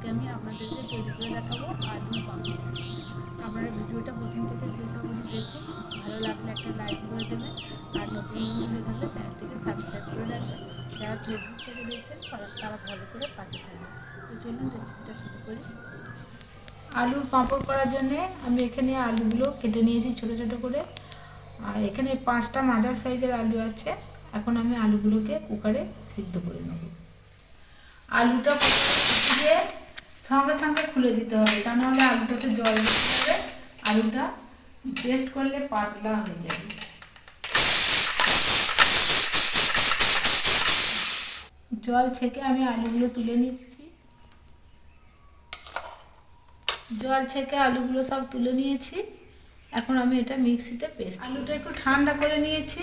তৈরি করে দেখাবো আলু পাঁপড় আপনারা ভিডিওটা প্রথম থেকে শেষ অবধি দেখুন, ভালো লাগলে একটা লাইক করে দেবেন, আর নতুন হয়ে থাকলে চ্যানেলটিকে সাবস্ক্রাইব করে রাখবেন। যারা ফেসবুক থেকে দেখছেন, তারা ভালো করে পাশে থাকবে তো চলুন রেসিপিটা শুরু করি। আলুর পাঁপড় করার জন্যে আমি এখানে আলুগুলো কেটে নিয়েছি ছোটো ছোটো করে। আর এখানে পাঁচটা মাঝার সাইজের আলু আছে। এখন আমি আলুগুলোকে কুকারে সিদ্ধ করে নেব। আলুটা দিয়ে সঙ্গে সঙ্গে খুলে দিতে হবে তা নাহলে আলুটাতে জল হবে আলুটা পেস্ট করলে পাতলা হয়ে যাবে। জল ছেঁকে আমি আলুগুলো তুলে নিচ্ছি। জল ছেঁকে আলুগুলো সব তুলে নিয়েছি। এখন আমি এটা মিক্সিতে পেস্ট আলুটা একটু ঠান্ডা করে নিয়েছি।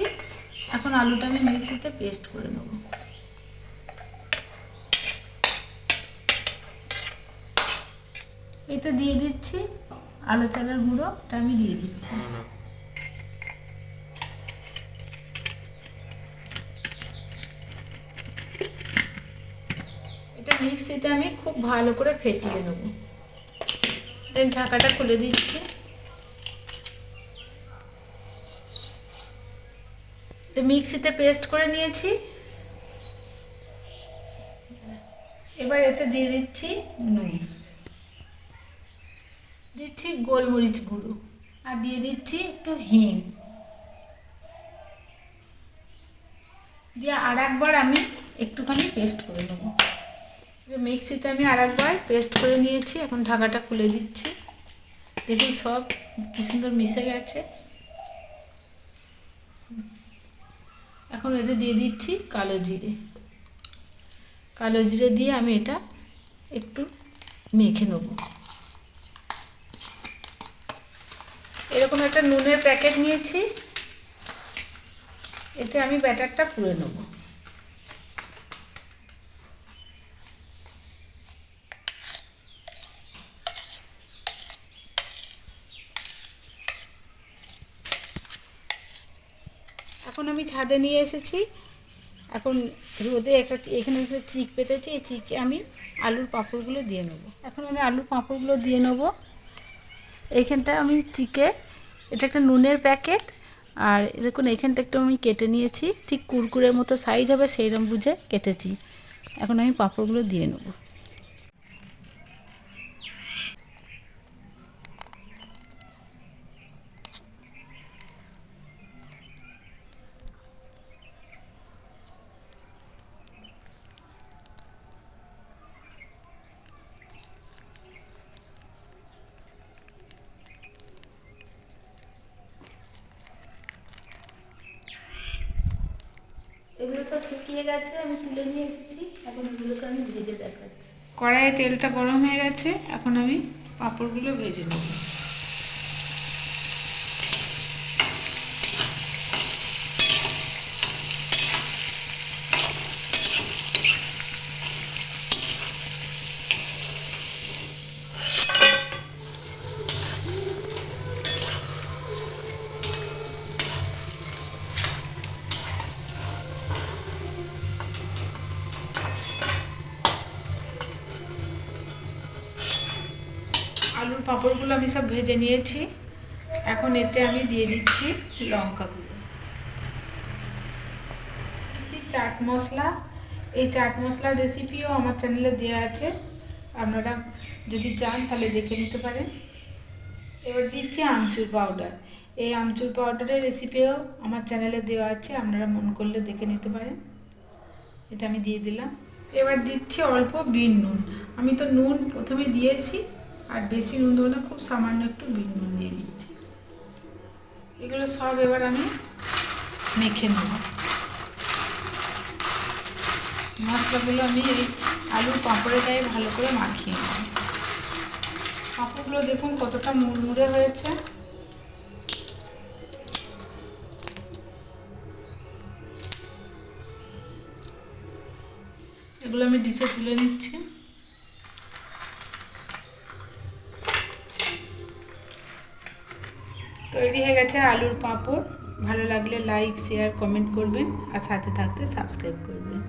এখন আলুটা আমি মিক্সিতে পেস্ট করে নেব। এতে দিয়ে দিচ্ছি। আলু চালের গুঁড়োটা আমি দিয়ে দিচ্ছি। এটা মিক্সিতে আমি খুব ভালো করে ফেটিয়ে নেব। দেন ঢাকাটা খুলে দিচ্ছি। মিক্সিতে পেস্ট করে নিয়েছি। এবার এতে দিয়ে দিচ্ছি নুন। দিচ্ছি গোলমরিচ গুঁড়ো আর দিয়ে দিচ্ছি একটু হিং। দিয়ে আর একবার আমি একটুখানি পেস্ট করে নেব। মিক্সিতে আমি আর একবার পেস্ট করে নিয়েছি, এখন ঢাকাটা খুলে দিচ্ছি। দেখুন সব কি সুন্দর মিশে গেছে। এখন এতে দিয়ে দিচ্ছি কালো জিরে। কালো জিরে দিয়ে আমি এটা একটু মেখে নেব। এরকম একটা নুনের প্যাকেট নিয়েছি। এতে আমি ব্যাটারটা পুড়ে নেব। এখন আমি ছাদে নিয়ে এসেছি। এখন রোদে একটা এখানে একটা চিক পেতেছি। এই চিকে আমি আলুর পাঁপড়গুলো দিয়ে নেব। এখন আমি আলুর পাঁপড়গুলো দিয়ে নেব। এইখানটা আমি চিকে এটা একটা নুনের প্যাকেট, আর দেখুন এখানটা একটু আমি কেটে নিয়েছি, ঠিক কুরকুরের মতো সাইজ হবে সেইরকম বুঝে কেটেছি। এখন আমি পাঁপড়গুলো দিয়ে নেব। এগুলো সব শুকিয়ে গেছে, আমি তুলে নিয়ে এসেছি। এখন এগুলোকে আমি ভেজে দেখাচ্ছি। কড়াইয়ে তেলটা গরম হয়ে গেছে, এখন আমি পাঁপড়গুলো ভেজে নেব। আলুর পাঁপড়গুলো আমি সব ভেজে নিয়েছি। এখন এতে আমি দিয়ে দিচ্ছি লঙ্কা গুঁড়ো দিচ্ছি চাট মশলা। এই চাট মশলার রেসিপিও আমার চ্যানেলে দেওয়া আছে। আপনারা যদি চান তাহলে দেখে নিতে পারেন। এবার দিচ্ছি আমচুর পাউডার এই আমচুর পাউডারের রেসিপিও আমার চ্যানেলে দেওয়া আছে। আপনারা মন করলে দেখে নিতে পারেন। এটা আমি দিয়ে দিলাম। এবার দিচ্ছি অল্প বিন নুন। আমি তো নুন প্রথমে দিয়েছি। আর বেশি নুন দেবো না, খুব সামান্য একটু বিট নুন দিয়ে দিচ্ছি। এগুলো সব এবার আমি মেখে নেব। মশলাগুলো আমি এই আলুর পাঁপড়ের গায়ে ভালো করে মাখিয়ে নেব। পাঁপড়গুলো দেখুন কতটা মুড়মুড়ে হয়েছে। এগুলো আমি ডিশে তুলে নিচ্ছি। তৈরি হয়ে গেছে আলুর পাঁপড়। ভালো লাগলে লাইক শেয়ার কমেন্ট করবেন। আর সাথে থাকতে সাবস্ক্রাইব করবেন।